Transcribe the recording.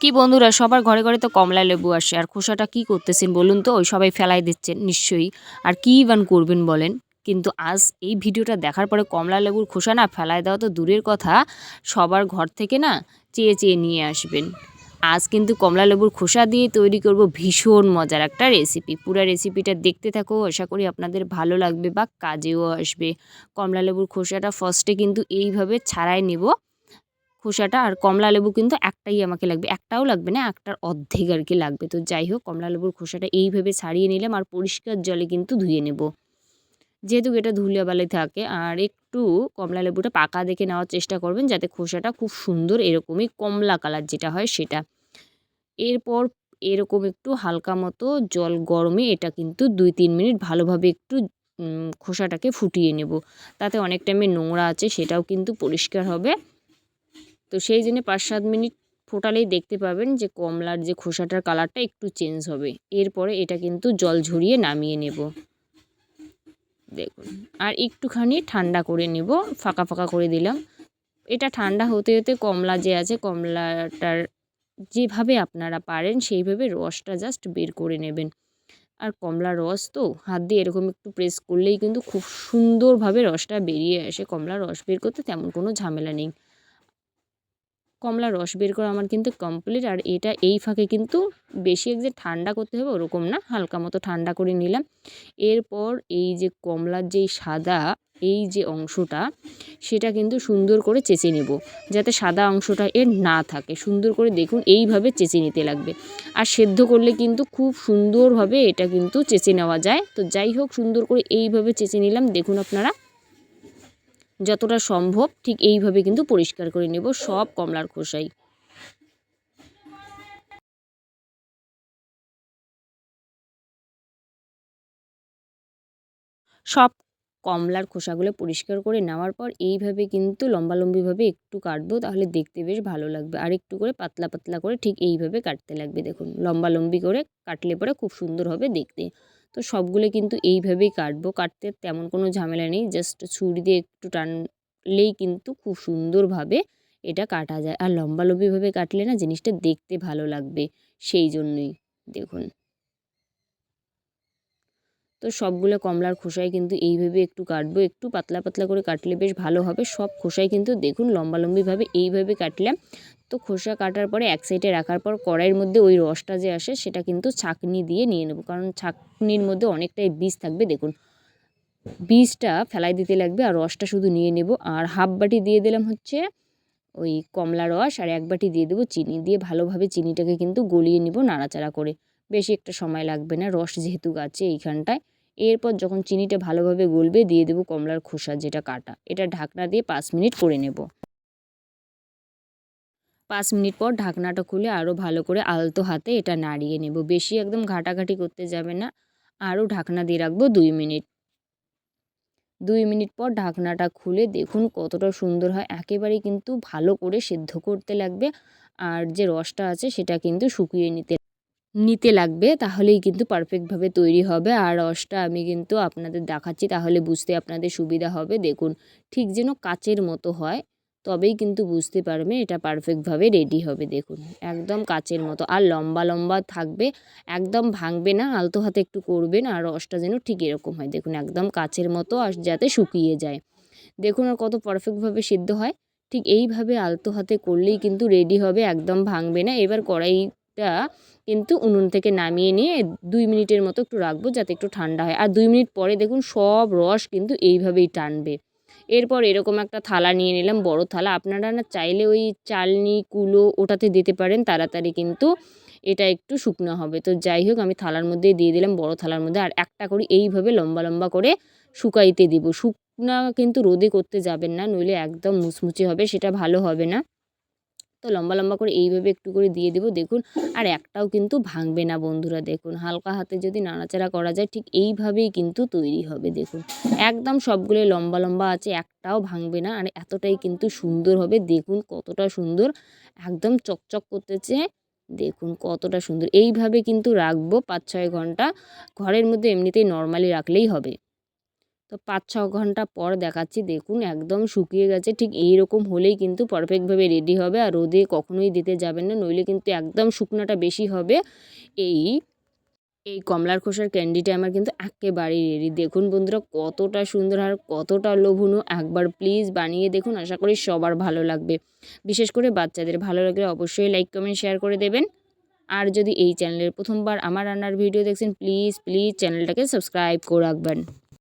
কি বন্ধুরা, সবার ঘরে ঘরে তো কমলা লেবু আসে, আর খোসাটা কি করতেছেন বলুন তো? ওই সবাই ফেলাই দিচ্ছেন, নিশ্চয়ই। আর কী বান করবেন বলেন? কিন্তু আজ এই ভিডিওটা দেখার পরে কমলা লেবুর খোসা না ফেলায় দেওয়া তো দূরের কথা, সবার ঘর থেকে না চেয়ে চেয়ে নিয়ে আসবেন। আজ কিন্তু কমলা লেবুর খোসা দিয়ে তৈরি করব ভীষণ মজার একটা রেসিপি পুরো রেসিপিটা দেখতে থাকো, আশা করি আপনাদের ভালো লাগবে বা কাজেও আসবে। কমলা লেবুর খোসাটা ফার্স্টে কিন্তু এইভাবে ছাড়াই নেব। খোসাটা আর কমলা লেবু কিন্তু একটাই আমাকে লাগবে, একটাও লাগবে না, একটার অর্ধেক আর কি লাগবে। তো যাই হোক, কমলা লেবুর খোসাটা এইভাবে ছাড়িয়ে নিলাম আর পরিষ্কার জলে কিন্তু ধুয়ে নেব। যেহেতু এটা ধুলেবালি থাকে, আর একটু কমলা লেবুটা পাকা দেখে নেওয়ার চেষ্টা করবেন যাতে খোসাটা খুব সুন্দর এরকমই কমলা কালার যেটা হয় সেটা। এরপর এরকম একটু হালকা মতো জল গরমে এটা কিন্তু দুই তিন মিনিট ভালোভাবে একটু খোসাটাকে ফুটিয়ে নেব। তাতে অনেক টাইমে নোংরা আছে সেটাও কিন্তু পরিষ্কার হবে। তো সেই জন্য পাঁচ সাত মিনিট ফোটালেই দেখতে পাবেন যে কমলার যে খোসাটার কালারটা একটু চেঞ্জ হবে। এরপরে এটা কিন্তু জল ঝরিয়ে নামিয়ে নেব। দেখুন, আর একটুখানি ঠান্ডা করে নেব, ফাঁকা ফাঁকা করে দিলাম। এটা ঠান্ডা হতে হতে কমলা যে আছে, কমলাটার যেভাবে আপনারা পারেন সেইভাবে রসটা জাস্ট বের করে নেবেন। আর কমলা রস তো হাত দিয়ে এরকম একটু প্রেস করলেই কিন্তু খুব সুন্দরভাবে রসটা বেরিয়ে আসে। কমলা রস বের করতে তেমন কোনো ঝামেলা নেই। কমলা রস বের করা আমার কিন্তু কমপ্লিট আর এটা এই ফাঁকে কিন্তু বেশি এক যে ঠান্ডা করতে হবে ওরকম না, হালকা মতো ঠান্ডা করে নিলাম। এরপর এই যে কমলার যেই সাদা, এই যে অংশটা, সেটা কিন্তু সুন্দর করে চেঁচে নেব, যাতে সাদা অংশটা এর না থাকে। সুন্দর করে দেখুন, এইভাবে চেঁচে নিতে লাগবে। আর সেদ্ধ করলে কিন্তু খুব সুন্দরভাবে এটা কিন্তু চেঁচে নেওয়া যায়। তো যাই হোক, সুন্দর করে এইভাবে চেঁচে নিলাম। দেখুন আপনারা যতটা সম্ভব ঠিক এইভাবে কিন্তু পরিষ্কার করে নেব সব কমলার খোসাই। সব কমলার খোসাগুলো পরিষ্কার করে নেওয়ার পর এইভাবে কিন্তু লম্বালম্বিভাবে একটু কাটবো তাহলে দেখতে বেশ ভালো লাগবে। আর একটু করে পাতলা পাতলা করে ঠিক এইভাবে কাটতে লাগবে দেখুন। লম্বালম্বি করে কাটলে পরে খুব সুন্দর হবে দেখতে। তো সবগুলো কিন্তু এইভাবেই কাটবো। কাটতে তেমন কোনো ঝামেলা নেই। জাস্ট ছুরি দিয়ে একটু টানলেই কিন্তু খুব সুন্দরভাবে এটা কাটা যায়। আর লম্বালম্বিভাবে কাটলে না জিনিসটা দেখতে ভালো লাগবে সেই জন্যই, দেখুন। তো সবগুলো কমলার খোসায় কিন্তু এইভাবে একটু কাটবো। একটু পাতলা পাতলা করে কাটলে বেশ ভালো হবে। সব খোসাই কিন্তু দেখুন লম্বালম্বিভাবে এইভাবে কাটলাম তো খোসা কাটার পরে এক সাইডে রাখার পর কড়াইয়ের মধ্যে ওই রসটা যে আসে সেটা কিন্তু ছাঁকনি দিয়ে নিয়ে নেব। কারণ ছাঁকনির মধ্যে অনেকটাই বীজ থাকবে, দেখুন। বীজটা ফেলাই দিতে লাগবে আর রসটা শুধু নিয়ে নেব। আর হাফ বাটি দিয়ে দিলাম হচ্ছে ওই কমলা রস আর এক বাটি দিয়ে দেবো চিনি। দিয়ে ভালোভাবে চিনিটাকে কিন্তু গলিয়ে নিব নাড়াচাড়া করে। বেশি একটা সময় লাগবে না, রস যেহেতু গাছে এইখানটায়। এরপর যখন চিনিটা ভালোভাবে গলবে, দিয়ে দেবো কমলার খোসা যেটা কাটা। এটা ঢাকনা দিয়ে পাঁচ মিনিট করে নেব। পাঁচ মিনিট পর ঢাকনাটা খুলে আরও ভালো করে আলতো হাতে এটা নাড়িয়ে নেব। বেশি একদম ঘাটাঘাটি করতে যাবে না। আরও ঢাকনা দিয়ে রাখব দুই মিনিট। দুই মিনিট পর ঢাকনাটা খুলে দেখুন কতটা সুন্দর হয়। একেবারেই কিন্তু ভালো করে সেদ্ধ করতে লাগবে আর যে রসটা আছে সেটা কিন্তু শুকিয়ে নিতে নিতে লাগবে, তাহলেই কিন্তু পারফেক্টভাবে তৈরি হবে। আর রসটা আমি কিন্তু আপনাদের দেখাচ্ছি, তাহলে বুঝতে আপনাদের সুবিধা হবে। দেখুন ঠিক যেন কাচের মতো হয়। তবেই কিন্তু বুঝতে পারবে এটা পারফেক্টভাবে রেডি হবে, দেখুন। একদম কাচের মতো, আর লম্বা লম্বা থাকবে, একদম ভাঙবে না, আলতো হাতে একটু করবেন আর রসটা যেন ঠিক এরকম হয়, দেখুন, একদম কাচের মতো আর যাতে শুকিয়ে যায়। দেখুন আর কত পারফেক্টভাবে সিদ্ধ হয়, ঠিক এইভাবে আলতো হাতে করলেই কিন্তু রেডি হবে, একদম ভাঙবে না। এবার কড়াইটা কিন্তু উনুন থেকে নামিয়ে নিয়ে দুই মিনিটের মতো একটু রাখব, যাতে একটু ঠান্ডা হয়। আর দুই মিনিট পরে দেখুন সব রস কিন্তু এইভাবেই টানবে। এরপর এরকম একটা থালা নিয়ে নিলাম, বড় থালা। আপনারা না চাইলে ওই চালনি, কুলো ওটাতে দিতে পারেন, তাড়াতাড়ি কিন্তু এটা একটু শুকনো হবে। তো যাই হোক, আমি থালার মধ্যে দিয়ে দিলাম বড় থালার মধ্যে। আর একটা করে এইভাবে লম্বা লম্বা করে শুকাইতে দিব। শুকনা কিন্তু রোদে করতে যাবেন না, নইলে একদম মুচমুচে হবে, সেটা ভালো হবে না। তো লম্বা লম্বা করে এইভাবে একটু করে দিয়ে দেবো। দেখুন, আর একটাও কিন্তু ভাঙবে না বন্ধুরা, দেখুন। হালকা হাতে যদি নাড়াচাড়া করা যায়, ঠিক এইভাবেই কিন্তু তৈরি হবে, দেখুন। একদম সবগুলো লম্বা লম্বা আছে, একটাও ভাঙবে না, আর এতটাই কিন্তু সুন্দর হবে। দেখুন কতটা সুন্দর, একদম চকচক করতেছে। দেখুন কতটা সুন্দর। এইভাবে কিন্তু রাখব পাঁচ ছয় ঘণ্টা। ঘরের মধ্যে এমনিতেই নর্মালি রাখলেই হবে। তো পাঁচ ছ ঘণ্টা পর দেখাচ্ছি। দেখুন, একদম শুকিয়ে গেছে। ঠিক এই রকম হলেই কিন্তু পারফেক্টভাবে রেডি হবে আর রোদে কখনোই দিতে যাবেন না। নইলে কিন্তু একদম শুকনোটা বেশি হবে। এই এই কমলার খোসার ক্যান্ডিটা আমার কিন্তু একেবারেই রেডি দেখুন বন্ধুরা, কতটা সুন্দর আর কতটা লোভনীয়। একবার প্লিজ বানিয়ে দেখুন, আশা করি সবার ভালো লাগবে। বিশেষ করে বাচ্চাদের ভালো লাগলে অবশ্যই লাইক কমেন্ট শেয়ার করে দেবেন। আর যদি এই চ্যানেলের প্রথমবার আমার রান্নার ভিডিও দেখছেন প্লিজ প্লিজ চ্যানেলটাকে সাবস্ক্রাইব করে রাখবেন।